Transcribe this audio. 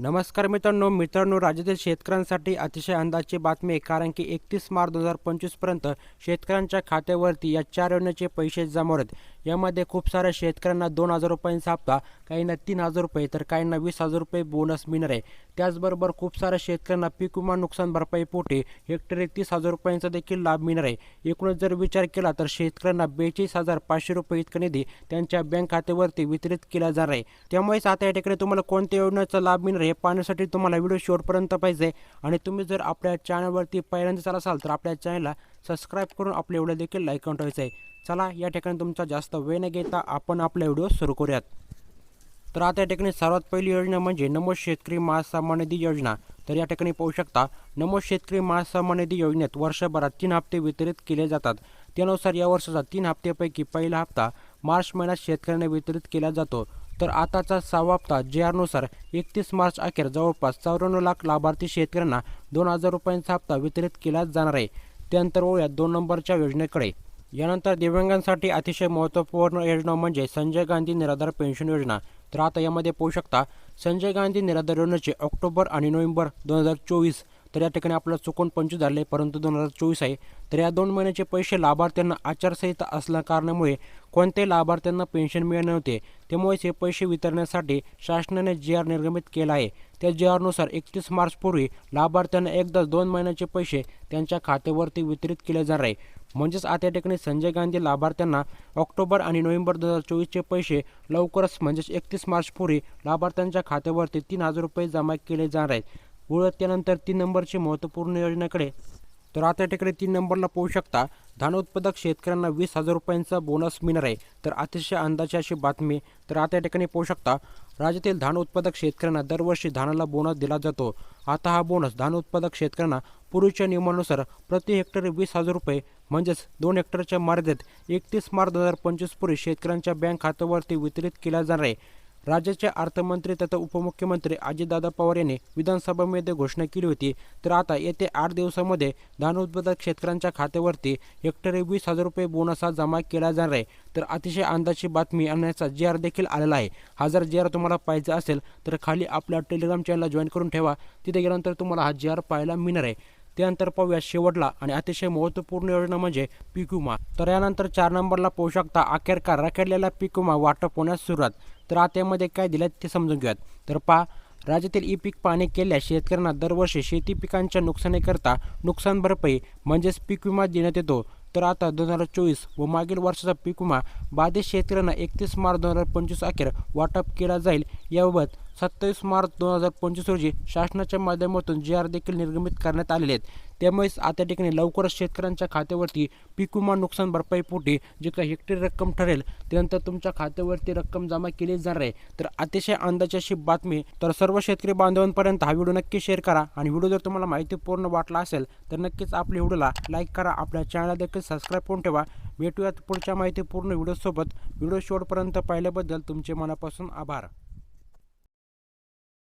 नमस्कार मित्रांनो मित्रांनो राज्यातील शेतकऱ्यांसाठी अतिशय अंदाजची बातमी आहे कारण की एकतीस मार्च दोन हजार पंचवीसपर्यंत शेतकऱ्यांच्या खात्यावरती या चार योजनेचे पैसे जमा होत यामध्ये खूप साऱ्या शेतकऱ्यांना दोन हजार रुपयांचा हप्ता काहींना तीन हजार रुपये तर काहींना वीस हजार रुपये बोनस मिळणार आहे. त्याचबरोबर खूप साऱ्या शेतकऱ्यांना पीक विमा नुकसान भरपाई पोटे हेक्टरी तीस हजार रुपयांचा देखील लाभ मिळणार आहे. एकूणच जर विचार केला तर शेतकऱ्यांना बेचाळीस हजार पाचशे रुपये इतका निधी त्यांच्या बँक खात्यावरती वितरित केला जाणार आहे. त्यामुळेच आता या ठिकाणी तुम्हाला कोणत्या योजनेचा लाभ मिळणार आहे हे पाहण्यासाठी तुम्हाला व्हिडिओ शेवटपर्यंत पाहिजे. आणि तुम्ही जर आपल्या चॅनलवरती पहिल्यांदा चाल असाल तर आपल्या चॅनलला सबस्क्राईब करून आपले व्हिडिओ देखील लाईक करून ठेवायचं आहे. चला या ठिकाणी तुमचा जास्त वेळ न घेता आपण आपला व्हिडिओ सुरू करूयात. तर आता या ठिकाणी सर्वात पहिली योजना म्हणजे नमो शेतकरी महासन्मान निधी योजना. तर या ठिकाणी पाहू शकता नमो शेतकरी महासन्मान निधी योजनेत वर्षभरात तीन हप्ते वितरित केले जातात. त्यानुसार या वर्षाचा तीन हप्त्यापैकी पहिला हप्ता मार्च महिन्यात शेतकऱ्यांना वितरित केला जातो. तर आताचा सहावा हप्ता जे आरनुसार एकतीस मार्च अखेर जवळपास चौऱ्याण्णव लाख लाभार्थी शेतकऱ्यांना दोन हजार रुपयांचा हप्ता वितरित केला जाणार आहे. त्यानंतर ओळ्या दोन नंबरच्या योजनेकडे. यानंतर दिव्यांगांसाठी अतिशय महत्त्वपूर्ण योजना म्हणजे संजय गांधी निराधार पेन्शन योजना. तर आता यामध्ये पाहू शकता संजय गांधी निराधार योजनेचे ऑक्टोबर आणि नोव्हेंबर दोन हजार चोवीस तर या ठिकाणी आपलं चुकून पंचवीस झाले परंतु दोन हजार चोवीस आहे. तर या दोन महिन्याचे पैसे लाभार्थ्यांना आचारसंहिता असल्या कारणामुळे कोणत्याही लाभार्थ्यांना पेन्शन मिळाले नव्हते. त्यामुळेच हे पैसे वितरण्यासाठी शासनाने जे आर निर्गमित केला आहे. त्या जे आरनुसार एकतीस मार्चपूर्वी लाभार्थ्यांना एकदा दोन महिन्याचे पैसे त्यांच्या खात्यावरती वितरित केले जाणार आहे. म्हणजेच आता या ठिकाणी संजय गांधी लाभार्थ्यांना ऑक्टोबर आणि नोव्हेंबर दोन हजार चोवीसचे पैसे लवकरच म्हणजेच एकतीस मार्चपूर्वी लाभार्थ्यांच्या खात्यावरती तीन हजार रुपये जमा केले जाणार आहेत. उलट त्यानंतर तीन नंबरची महत्त्वपूर्ण योजनेकडे. तर आता या ठिकाणी तीन नंबरला पाहू शकता धान उत्पादक शेतकऱ्यांना वीस हजार रुपयांचा बोनस मिळणार आहे. तर अतिशय अंदाजे अशी बातमी. तर आता या ठिकाणी पाहू शकता राज्यातील धान उत्पादक शेतकऱ्यांना दरवर्षी धानाला बोनस दिला जातो. आता हा बोनस धान उत्पादक शेतकऱ्यांना पूर्वीच्या नियमानुसार प्रति हेक्टर वीस हजार रुपये म्हणजेच दोन हेक्टरच्या मर्यादेत एकतीस मार्च दोन हजार पंचवीस पूर्वी शेतकऱ्यांच्या बँक खात्यावरती वितरित केला जाणार आहे. राज्याचे अर्थमंत्री तथा उपमुख्यमंत्री अजितदादा पवार यांनी विधानसभेमध्ये घोषणा केली होती. तर आता येत्या आठ दिवसामध्ये धान उत्पादक शेतकऱ्यांच्या खात्यावरती हेक्टरी वीस हजार रुपये बोनस हा जमा केला जाणार आहे. तर अतिशय अंदाजची बातमी आणण्याचा जी आर देखील आलेला आहे. हा जर जी आर तुम्हाला पाहिजे असेल तर खाली आपल्या टेलिग्राम चॅनलला जॉईन करून ठेवा. तिथे गेल्यानंतर तुम्हाला हा जी आर पाहायला मिळणार आहे. त्यानंतर पाहूया शेवटला आणि अतिशय महत्त्वपूर्ण योजना म्हणजे पीक विमा तर यानंतर चार नंबरला पाहू शकता अखेरकार रखडलेला पीक विमा वाटप होण्यास सुरुवात. तर आता यामध्ये काय दिलं ते समजून घेऊयात. तर पहा राज्यातील ई पीक पाहणी केल्यास शेतकऱ्यांना दरवर्षी शेती पिकांच्या नुकसानीकरता नुकसान भरपाई म्हणजेच पीक विमा देण्यात येतो. तर आता दोन हजार चोवीस व मागील वर्षाचा पीक विमा बाधित शेतकऱ्यांना एकतीस मार्च दोन हजार पंचवीस अखेर वाटप केला जाईल याबाबत सत्तावीस मार्च दोन हजार पंचवीस रोजी शासनाच्या माध्यमातून जी आर देखील निर्गमित करण्यात आलेले आहेत. त्यामुळे आता ठिकाणी लवकरच शेतकऱ्यांच्या खात्यावरती पीक विमा नुकसान भरपाई पोटी जे काही हेक्टरी रक्कम ठरेल त्यानंतर तुमच्या खात्यावरती रक्कम जमा केली जाणार आहे. तर अतिशय अंदाजाची अशी बातमी. तर सर्व शेतकरी बांधवांपर्यंत हा व्हिडिओ नक्की शेअर करा आणि व्हिडिओ जर तुम्हाला माहितीपूर्ण वाटला असेल तर नक्कीच आपल्या व्हिडिओला लाईक करा. आपल्या चॅनल देखील सबस्क्राईब करून ठेवा. भेटूयात पुढच्या माहितीपूर्ण व्हिडिओसोबत. व्हिडिओ शेवटपर्यंत पाहिल्याबद्दल तुमचे मनापासून आभार.